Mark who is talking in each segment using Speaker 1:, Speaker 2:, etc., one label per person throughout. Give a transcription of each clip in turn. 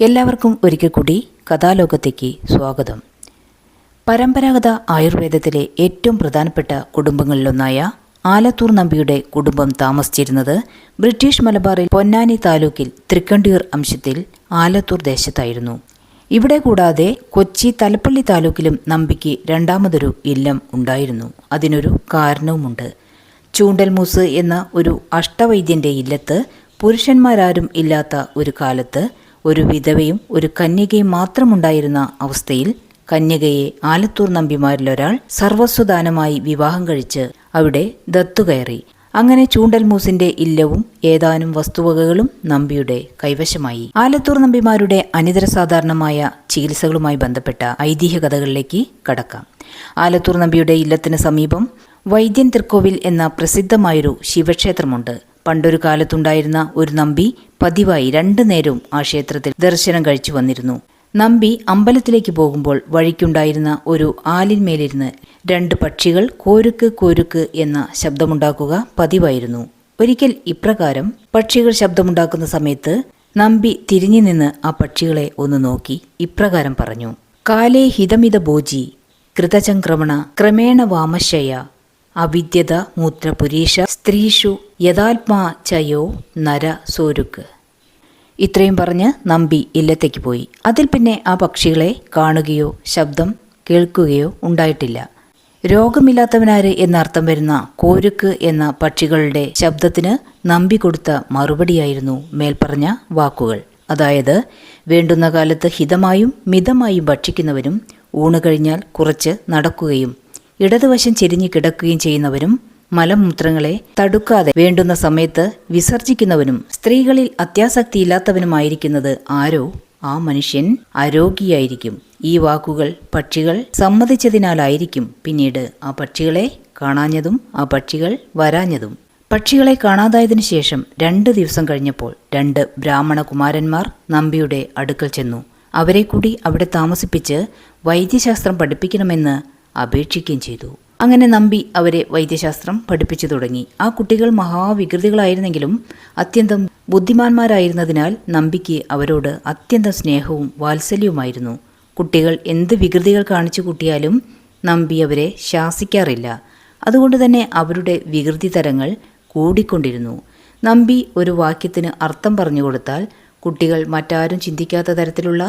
Speaker 1: എല്ലാവർക്കും ഒരിക്കൽ കൂടി കഥാലോകത്തേക്ക് സ്വാഗതം. പരമ്പരാഗത ആയുർവേദത്തിലെ ഏറ്റവും പ്രധാനപ്പെട്ട കുടുംബങ്ങളിലൊന്നായ ആലത്തൂർ നമ്പിയുടെ കുടുംബം താമസിച്ചിരുന്നത് ബ്രിട്ടീഷ് മലബാറിൽ പൊന്നാനി താലൂക്കിൽ തൃക്കണ്ടിയൂർ അംശത്തിൽ ആലത്തൂർ ദേശത്തായിരുന്നു. ഇവിടെ കൂടാതെ കൊച്ചി തലപ്പള്ളി താലൂക്കിലും നമ്പിക്ക് രണ്ടാമതൊരു ഇല്ലം ഉണ്ടായിരുന്നു. അതിനൊരു കാരണവുമുണ്ട്. ചൂണ്ടൽമൂസ് എന്ന ഒരു അഷ്ടവൈദ്യന്റെ ഇല്ലത്ത് പുരുഷന്മാരാരും ഇല്ലാത്ത ഒരു കാലത്ത് ഒരു വിധവയും ഒരു കന്യകയും മാത്രമുണ്ടായിരുന്ന അവസ്ഥയിൽ കന്യകയെ ആലത്തൂർ നമ്പിമാരിലൊരാൾ സർവസ്വദാനമായി വിവാഹം കഴിച്ച് അവിടെ ദത്തുകയറി അങ്ങനെ ചൂണ്ടൽമൂസിന്റെ ഇല്ലവും ഏതാനും വസ്തുവകകളും നമ്പിയുടെ കൈവശമായി. ആലത്തൂർ നമ്പിമാരുടെ അനിതര സാധാരണമായ ചികിത്സകളുമായി ബന്ധപ്പെട്ട ഐതിഹ്യ കഥകളിലേക്ക് കടക്കാം. ആലത്തൂർ നമ്പിയുടെ ഇല്ലത്തിന് സമീപം വൈദ്യൻ തിർക്കോവിൽ എന്ന പ്രസിദ്ധമായൊരു ശിവക്ഷേത്രമുണ്ട്. പണ്ടൊരു കാലത്തുണ്ടായിരുന്ന ഒരു നമ്പി പതിവായി രണ്ടു നേരവും ആ ക്ഷേത്രത്തിൽ ദർശനം കഴിച്ചു വന്നിരുന്നു. നമ്പി അമ്പലത്തിലേക്ക് പോകുമ്പോൾ വഴിക്കുണ്ടായിരുന്ന ഒരു ആലിന്മേലിരുന്ന് രണ്ട് പക്ഷികൾ കോരുക്ക് കോരുക്ക് എന്ന ശബ്ദമുണ്ടാക്കുക പതിവായിരുന്നു. ഒരിക്കൽ ഇപ്രകാരം പക്ഷികൾ ശബ്ദമുണ്ടാക്കുന്ന സമയത്ത് നമ്പി തിരിഞ്ഞു നിന്ന് ആ പക്ഷികളെ ഒന്ന് നോക്കി ഇപ്രകാരം പറഞ്ഞു കാലേ ഹിതമിത ഭോജി കൃതചംക്രമണ ക്രമേണ വാമശയ അവിദ്യത മൂത്രപുരീഷ സ്ത്രീഷു യഥാത്മാ ചയോ നര സോരുക്ക്. ഇത്രയും പറഞ്ഞ് നമ്പി ഇല്ലത്തേക്ക് പോയി. അതിൽ പിന്നെ ആ പക്ഷികളെ കാണുകയോ ശബ്ദം കേൾക്കുകയോ ഉണ്ടായിട്ടില്ല. രോഗമില്ലാത്തവനാര് എന്നർത്ഥം വരുന്ന കോരുക്ക് എന്ന പക്ഷികളുടെ ശബ്ദത്തിന് നമ്പി കൊടുത്ത മറുപടിയായിരുന്നു മേൽപ്പറഞ്ഞ വാക്കുകൾ. അതായത് വേണ്ടുന്ന കാലത്ത് ഹിതമായും മിതമായും ഭക്ഷിക്കുന്നവരും ഊണ് കഴിഞ്ഞാൽ കുറച്ച് നടക്കുകയും ഇടതുവശം ചെരിഞ്ഞു കിടക്കുകയും ചെയ്യുന്നവരും മലമൂത്രങ്ങളെ തടുക്കാതെ വേണ്ടുന്ന സമയത്ത് വിസർജിക്കുന്നവനും സ്ത്രീകളിൽ അത്യാസക്തിയില്ലാത്തവനുമായിരിക്കുന്നത് ആരോ? ആ മനുഷ്യൻ അരോഗിയായിരിക്കും ഈ വാക്കുകൾ പക്ഷികൾ സമ്മതിച്ചതിനാലായിരിക്കും. പിന്നീട് ആ പക്ഷികളെ കാണാഞ്ഞതും ആ പക്ഷികൾ വരാഞ്ഞതും. പക്ഷികളെ കാണാതായതിനു ശേഷം രണ്ട് ദിവസം കഴിഞ്ഞപ്പോൾ രണ്ട് ബ്രാഹ്മണ കുമാരന്മാർ നമ്പിയുടെ അടുക്കൽ ചെന്നു. അവരെ കൂടി അവിടെ താമസിപ്പിച്ച് വൈദ്യശാസ്ത്രം പഠിപ്പിക്കണമെന്ന് അപേക്ഷിക്കുകയും ചെയ്തു. അങ്ങനെ നമ്പി അവരെ വൈദ്യശാസ്ത്രം പഠിപ്പിച്ചു തുടങ്ങി. ആ കുട്ടികൾ മഹാവികൃതികളായിരുന്നെങ്കിലും അത്യന്തം ബുദ്ധിമാന്മാരായിരുന്നതിനാൽ നമ്പിക്ക് അവരോട് അത്യന്തം സ്നേഹവും വാത്സല്യവുമായിരുന്നു. കുട്ടികൾ എന്ത് വികൃതികൾ കാണിച്ചു കൂട്ടിയാലും നമ്പി അവരെ ശാസിക്കാറില്ല. അതുകൊണ്ട് തന്നെ അവരുടെ വികൃതി തരങ്ങൾ കൂടിക്കൊണ്ടിരുന്നു. നമ്പി ഒരു വാക്യത്തിന് അർത്ഥം പറഞ്ഞു കൊടുത്താൽ കുട്ടികൾ മറ്റാരും ചിന്തിക്കാത്ത തരത്തിലുള്ള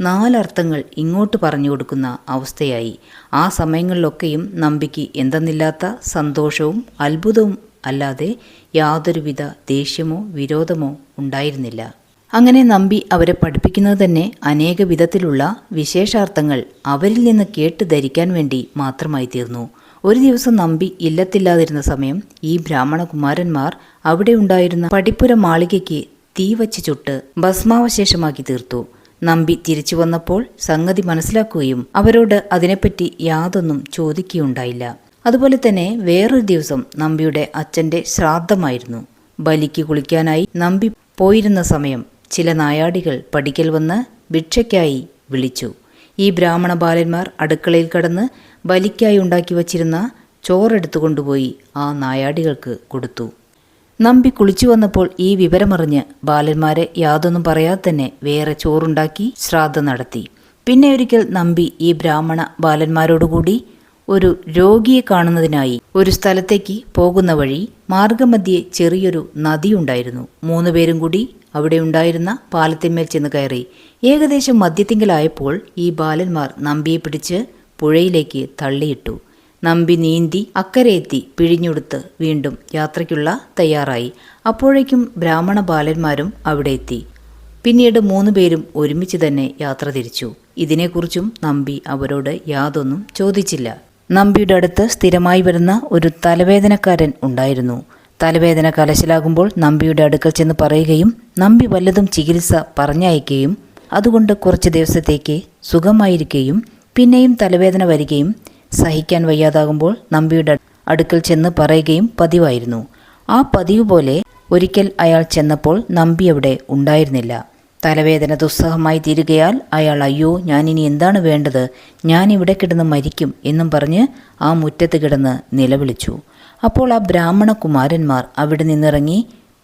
Speaker 1: നാലർത്ഥങ്ങൾ ഇങ്ങോട്ട് പറഞ്ഞു കൊടുക്കുന്ന അവസ്ഥയായി. ആ സമയങ്ങളിലൊക്കെയും നമ്പിക്ക് എന്തെന്നില്ലാത്ത സന്തോഷവും അത്ഭുതവും അല്ലാതെ യാതൊരുവിധ ദേഷ്യമോ വിരോധമോ ഉണ്ടായിരുന്നില്ല. അങ്ങനെ നമ്പി അവരെ പഠിപ്പിക്കുന്നത് തന്നെ അനേക വിധത്തിലുള്ള വിശേഷാർത്ഥങ്ങൾ അവരിൽ നിന്ന് കേട്ട് ധരിക്കാൻ വേണ്ടി മാത്രമായി തീർന്നു. ഒരു ദിവസം നമ്പി ഇല്ലത്തില്ലാതിരുന്ന സമയം ഈ ബ്രാഹ്മണകുമാരന്മാർ അവിടെ ഉണ്ടായിരുന്ന പടിപ്പുര മാളികയ്ക്ക് തീ വച്ച് ചുട്ട് ഭസ്മാവശേഷമാക്കി തീർത്തു. നമ്പി തിരിച്ചു വന്നപ്പോൾ സംഗതി മനസ്സിലാക്കുകയും അവരോട് അതിനെപ്പറ്റി യാതൊന്നും ചോദിക്കുകയുണ്ടായില്ല. അതുപോലെ തന്നെ വേറൊരു ദിവസം നമ്പിയുടെ അച്ഛന്റെ ശ്രാദ്ധമായിരുന്നു. ബലിക്ക് കുളിക്കാനായി നമ്പി പോയിരുന്ന സമയം ചില നായാടികൾ പടിക്കൽ വന്ന് ഭിക്ഷയ്ക്കായി വിളിച്ചു. ഈ ബ്രാഹ്മണ ബാലന്മാർ അടുക്കളയിൽ കടന്ന് ബലിക്കായി ഉണ്ടാക്കി വച്ചിരുന്ന ചോറെടുത്തു കൊണ്ടുപോയി ആ നായാടികൾക്ക് കൊടുത്തു. നമ്പി കുളിച്ചു വന്നപ്പോൾ ഈ വിവരമറിഞ്ഞ് ബാലന്മാരെ യാതൊന്നും പറയാതെ തന്നെ വേറെ ചോറുണ്ടാക്കി ശ്രാദ്ധ നടത്തി. പിന്നെ ഒരിക്കൽ നമ്പി ഈ ബ്രാഹ്മണ ബാലന്മാരോടുകൂടി ഒരു രോഗിയെ കാണുന്നതിനായി ഒരു സ്ഥലത്തേക്ക് പോകുന്ന വഴി മാർഗമധ്യേ ചെറിയൊരു നദിയുണ്ടായിരുന്നു മൂന്ന് പേരും കൂടി അവിടെ ഉണ്ടായിരുന്ന പാലത്തിന്മേൽ ചെന്ന് കയറി. ഏകദേശം മധ്യത്തിങ്കലായപ്പോൾ ഈ ബാലന്മാർ നമ്പിയെ പിടിച്ച് പുഴയിലേക്ക് തള്ളിയിട്ടു. നമ്പി നീന്തി അക്കരയെത്തി പിഴിഞ്ഞുടുത്ത് വീണ്ടും യാത്രയ്ക്കുള്ള തയ്യാറായി. അപ്പോഴേക്കും ബ്രാഹ്മണ ബാലന്മാരും അവിടെ എത്തി. പിന്നീട് മൂന്ന് പേരും ഒരുമിച്ച് തന്നെ യാത്ര തിരിച്ചു. ഇതിനെക്കുറിച്ചും നമ്പി അവരോട് യാതൊന്നും ചോദിച്ചില്ല. നമ്പിയുടെ അടുത്ത് സ്ഥിരമായി വരുന്ന ഒരു തലവേദനക്കാരൻ ഉണ്ടായിരുന്നു. തലവേദന കലശലാകുമ്പോൾ നമ്പിയുടെ അടുക്കൽ ചെന്ന് പറയുകയും നമ്പി വല്ലതും ചികിത്സ പറഞ്ഞയക്കുകയും അതുകൊണ്ട് കുറച്ച് ദിവസത്തേക്ക് സുഖമായിരിക്കുകയും പിന്നെയും തലവേദന വരികയും സഹിക്കാൻ വയ്യാതാകുമ്പോൾ നമ്പിയുടെ അടുക്കൽ ചെന്ന് പറയുകയും പതിവായിരുന്നു. ആ പതിവ് പോലെ ഒരിക്കൽ അയാൾ ചെന്നപ്പോൾ നമ്പി അവിടെ ഉണ്ടായിരുന്നില്ല. തലവേദന ദുസ്സഹമായി തീരുകയാൽ അയാൾ അയ്യോ ഞാനിനി എന്താണ് വേണ്ടത്? ഞാനിവിടെ കിടന്ന് മരിക്കും എന്നും പറഞ്ഞ് ആ മുറ്റത്ത് കിടന്ന് നിലവിളിച്ചു. അപ്പോൾ ആ ബ്രാഹ്മണ കുമാരന്മാർ അവിടെ നിന്നിറങ്ങി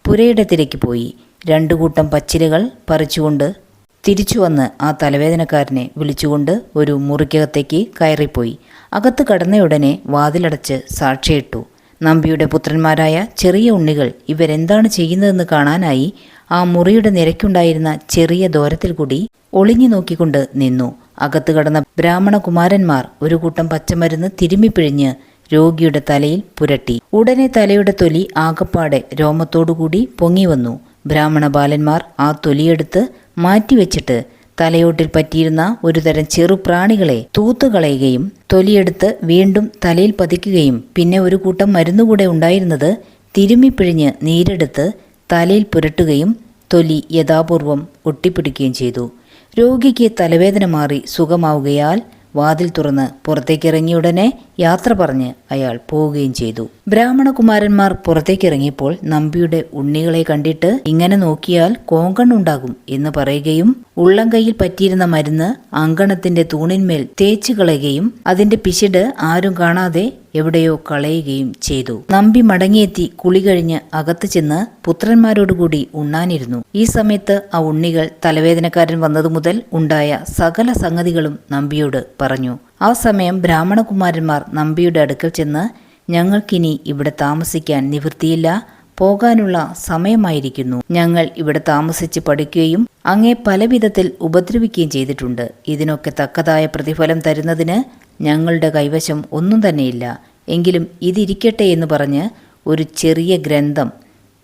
Speaker 1: പുരയിടത്തിലേക്ക് പോയി. രണ്ടു കൂട്ടം പച്ചിലകൾ പറിച്ചുകൊണ്ട് തിരിച്ചു വന്ന് ആ തലവേദനക്കാരനെ വിളിച്ചുകൊണ്ട് ഒരു മുറിക്കകത്തേക്ക് കയറിപ്പോയി. അകത്ത് കടന്നയുടനെ വാതിലടച്ച് സാക്ഷിയിട്ടു. നമ്പിയുടെ പുത്രന്മാരായ ചെറിയ ഉണ്ണികൾ ഇവരെന്താണ് ചെയ്യുന്നതെന്ന് കാണാനായി ആ മുറിയുടെ നിരക്കുണ്ടായിരുന്ന ചെറിയ ദോരത്തിൽ കൂടി ഒളിഞ്ഞു നോക്കിക്കൊണ്ട് നിന്നു. അകത്ത് കടന്ന ബ്രാഹ്മണ കുമാരന്മാർ ഒരു കൂട്ടം പച്ചമരുന്ന് തിരുമ്മിപ്പിഴിഞ്ഞ് രോഗിയുടെ തലയിൽ പുരട്ടി. ഉടനെ തലയുടെ തൊലി ആകപ്പാടെ രോമത്തോടുകൂടി പൊങ്ങി വന്നു ബ്രാഹ്മണ ബാലന്മാർ ആ തൊലിയെടുത്ത് മാറ്റിവെച്ചിട്ട് തലയോട്ടിൽ പറ്റിയിരുന്ന ഒരുതരം ചെറുപ്രാണികളെ തൂത്തുകളയുകയും തൊലിയെടുത്ത് വീണ്ടും തലയിൽ പതിക്കുകയും പിന്നെ ഒരു കൂട്ടം മരുന്നുകൂടെ ഉണ്ടായിരുന്നത് തിരുമ്മിപ്പിഴിഞ്ഞ് നീരെടുത്ത് തലയിൽ പുരട്ടുകയും തൊലി യഥാപൂർവം ഒട്ടിപ്പിടിക്കുകയും ചെയ്തു. രോഗിക്ക് തലവേദന മാറി സുഖമാവുകയാൽ വാതിൽ തുറന്ന് പുറത്തേക്കിറങ്ങിയ ഉടനെ യാത്ര പറഞ്ഞ് അയാൾ പോവുകയും ചെയ്തു. ബ്രാഹ്മണകുമാരന്മാർ പുറത്തേക്കിറങ്ങിയപ്പോൾ നമ്പിയുടെ ഉണ്ണികളെ കണ്ടിട്ട് ഇങ്ങനെ നോക്കിയാൽ കോങ്കണ്ണുണ്ടാകും എന്ന് പറയുകയും ഉള്ളം കയ്യിൽ പറ്റിയിരുന്ന മരുന്ന് അങ്കണത്തിന്റെ തൂണിന്മേൽ തേച്ചു കളയുകയും അതിന്റെ പിശിട് ആരും കാണാതെ എവിടെയോ കളയുകയും ചെയ്തു. നമ്പി മടങ്ങിയെത്തി കുളി കഴിഞ്ഞ് അകത്ത് ചെന്ന് പുത്രന്മാരോടുകൂടി ഉണ്ണാനിരുന്നു. ഈ സമയത്ത് ആ ഉണ്ണികൾ തലവേദനക്കാരൻ വന്നതു മുതൽ ഉണ്ടായ സകല സംഗതികളും നമ്പിയോട് പറഞ്ഞു. ആ സമയം ബ്രാഹ്മണകുമാരന്മാർ നമ്പിയുടെ അടുക്കൽ ചെന്ന് ഞങ്ങൾക്കിനി ഇവിടെ താമസിക്കാൻ നിവൃത്തിയില്ല പോകാനുള്ള സമയമായിരിക്കുന്നു. ഞങ്ങൾ ഇവിടെ താമസിച്ച് പഠിക്കുകയും അങ്ങേ പലവിധത്തിൽ ഉപദ്രവിക്കുകയും ചെയ്തിട്ടുണ്ട്. ഇതിനൊക്കെ തക്കതായ പ്രതിഫലം തരുന്നതിന് ഞങ്ങളുടെ കൈവശം ഒന്നും തന്നെയില്ല. എങ്കിലും ഇതിരിക്കട്ടെ എന്ന് പറഞ്ഞ് ഒരു ചെറിയ ഗ്രന്ഥം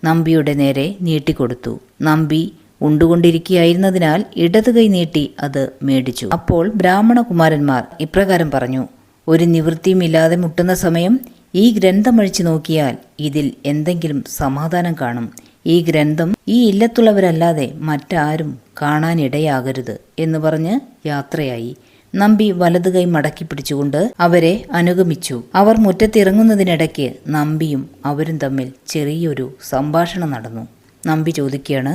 Speaker 1: നമ്പിയുടെ നേരെ നീട്ടിക്കൊടുത്തു. നമ്പി ഉണ്ടുകൊണ്ടിരിക്കുകയായിരുന്നതിനാൽ ഇടത് കൈ നീട്ടി അത് മേടിച്ചു. അപ്പോൾ ബ്രാഹ്മണകുമാരന്മാർ ഇപ്രകാരം പറഞ്ഞു ഒരു നിവൃത്തിയുമില്ലാതെ മുട്ടുന്ന സമയം ഈ ഗ്രന്ഥമഴിച്ചു നോക്കിയാൽ ഇതിൽ എന്തെങ്കിലും സമാധാനം കാണും. ഈ ഗ്രന്ഥം ഈ ഇല്ലത്തുള്ളവരല്ലാതെ മറ്റാരും കാണാനിടയാകരുത് എന്ന് പറഞ്ഞ് യാത്രയായി. നമ്പി വലതു കൈ മടക്കി പിടിച്ചുകൊണ്ട് അവരെ അനുഗമിച്ചു. അവർ മുറ്റത്തിറങ്ങുന്നതിനിടയ്ക്ക് നമ്പിയും അവരും തമ്മിൽ ചെറിയൊരു സംഭാഷണം നടന്നു. നമ്പി ചോദിക്കുകയാണ്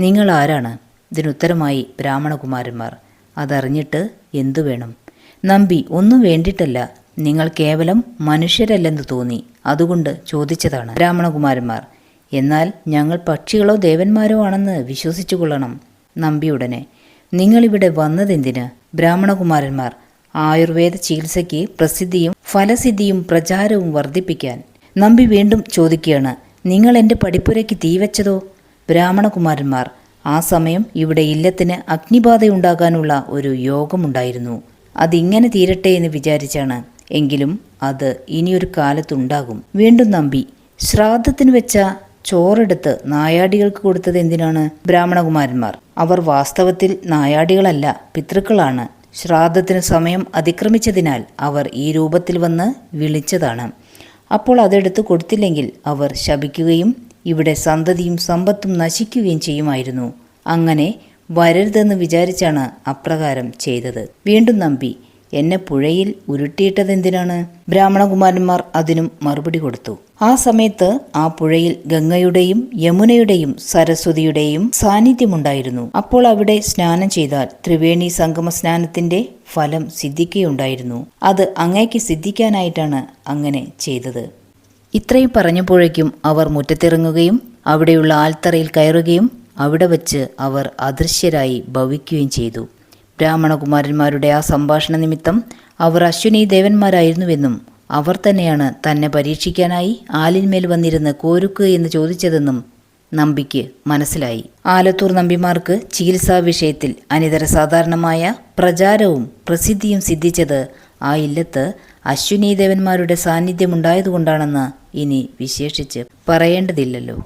Speaker 1: നിങ്ങൾ ആരാണ്? ഇതിനുത്തരമായി ബ്രാഹ്മണകുമാരന്മാർ അതറിഞ്ഞിട്ട് എന്തു വേണം? നമ്പി ഒന്നും വേണ്ടിയിട്ടല്ല നിങ്ങൾ കേവലം മനുഷ്യരല്ലെന്ന് തോന്നി. അതുകൊണ്ട് ചോദിച്ചതാണ് ബ്രാഹ്മണകുമാരന്മാർ എന്നാൽ ഞങ്ങൾ പക്ഷികളോ ദേവന്മാരോ ആണെന്ന് വിശ്വസിച്ചു കൊള്ളണം നമ്പിയുടനെ നിങ്ങളിവിടെ വന്നതെന്തിന്? ബ്രാഹ്മണകുമാരന്മാർ ആയുർവേദ ചികിത്സയ്ക്ക് പ്രസിദ്ധിയും ഫലസിദ്ധിയും പ്രചാരവും വർദ്ധിപ്പിക്കാൻ. നമ്പി വീണ്ടും ചോദിക്കുകയാണ് നിങ്ങൾ എന്റെ പടിപ്പുരയ്ക്ക് തീവച്ചതോ ബ്രാഹ്മണകുമാരന്മാർ ആ സമയം ഇവിടെ ഇല്ലത്തിന് അഗ്നിബാധയുണ്ടാകാനുള്ള ഒരു യോഗമുണ്ടായിരുന്നു. അതിങ്ങനെ തീരട്ടെ എന്ന് വിചാരിച്ചാണ്. എങ്കിലും അത് ഇനിയൊരു കാലത്തുണ്ടാകും. വീണ്ടും നമ്പി ശ്രാദ്ധത്തിന് വെച്ച ചോറെടുത്ത് നായാടികൾക്ക് കൊടുത്തത് എന്തിനാണ്? ബ്രാഹ്മണകുമാരന്മാർ അവർ വാസ്തവത്തിൽ നായാടികളല്ല പിതൃക്കളാണ്. ശ്രാദ്ധത്തിന് സമയം അതിക്രമിച്ചതിനാൽ അവർ ഈ രൂപത്തിൽ വന്ന് വിളിച്ചതാണ്. അപ്പോൾ അതെടുത്ത് കൊടുത്തില്ലെങ്കിൽ അവർ ശപിക്കുകയും ഇവിടെ സന്തതിയും സമ്പത്തും നശിക്കുകയും ചെയ്യുമായിരുന്നു. അങ്ങനെ വരരുതെന്ന് വിചാരിച്ചാണ് അപ്രകാരം ചെയ്തത്. വീണ്ടും നമ്പി എന്നെ പുഴയിൽ ഉരുട്ടിയിട്ടതെന്തിനാണ് ബ്രാഹ്മണകുമാരന്മാർ അതിനും മറുപടി കൊടുത്തു. ആ സമയത്ത് ആ പുഴയിൽ ഗംഗയുടെയും യമുനയുടെയും സരസ്വതിയുടെയും സാന്നിധ്യമുണ്ടായിരുന്നു. അപ്പോൾ അവിടെ സ്നാനം ചെയ്താൽ ത്രിവേണി സംഗമ സ്നാനത്തിന്റെ ഫലം സിദ്ധിക്കുകയുണ്ടായിരുന്നു. അത് അങ്ങേക്ക് സിദ്ധിക്കാനായിട്ടാണ് അങ്ങനെ ചെയ്തത്. ഇത്രയും പറഞ്ഞപ്പോഴേക്കും അവർ മുറ്റത്തിറങ്ങുകയും അവിടെയുള്ള ആൽത്തറയിൽ കയറുകയും അവിടെ വച്ച് അവർ അദൃശ്യരായി ഭവിക്കുകയും ചെയ്തു. ബ്രാഹ്മണകുമാരന്മാരുടെ ആ സംഭാഷണ നിമിത്തം അവർ അശ്വിനി ദേവന്മാരായിരുന്നുവെന്നും അവർ തന്നെയാണ് തന്നെ പരീക്ഷിക്കാനായി ആലിന്മേൽ വന്നിരുന്ന് കോരുക്ക് എന്ന് ചോദിച്ചതെന്നും നമ്പിക്ക് മനസ്സിലായി. ആലത്തൂർ നമ്പിമാർക്ക് ചികിത്സാ വിഷയത്തിൽ അനിതര സാധാരണമായ പ്രചാരവും പ്രസിദ്ധിയും സിദ്ധിച്ചത് ആ ഇല്ലത്ത് അശ്വിനി ദേവന്മാരുടെ സാന്നിധ്യമുണ്ടായതുകൊണ്ടാണെന്ന് ഇനി വിശേഷിച്ച് പറയേണ്ടതില്ലല്ലോ.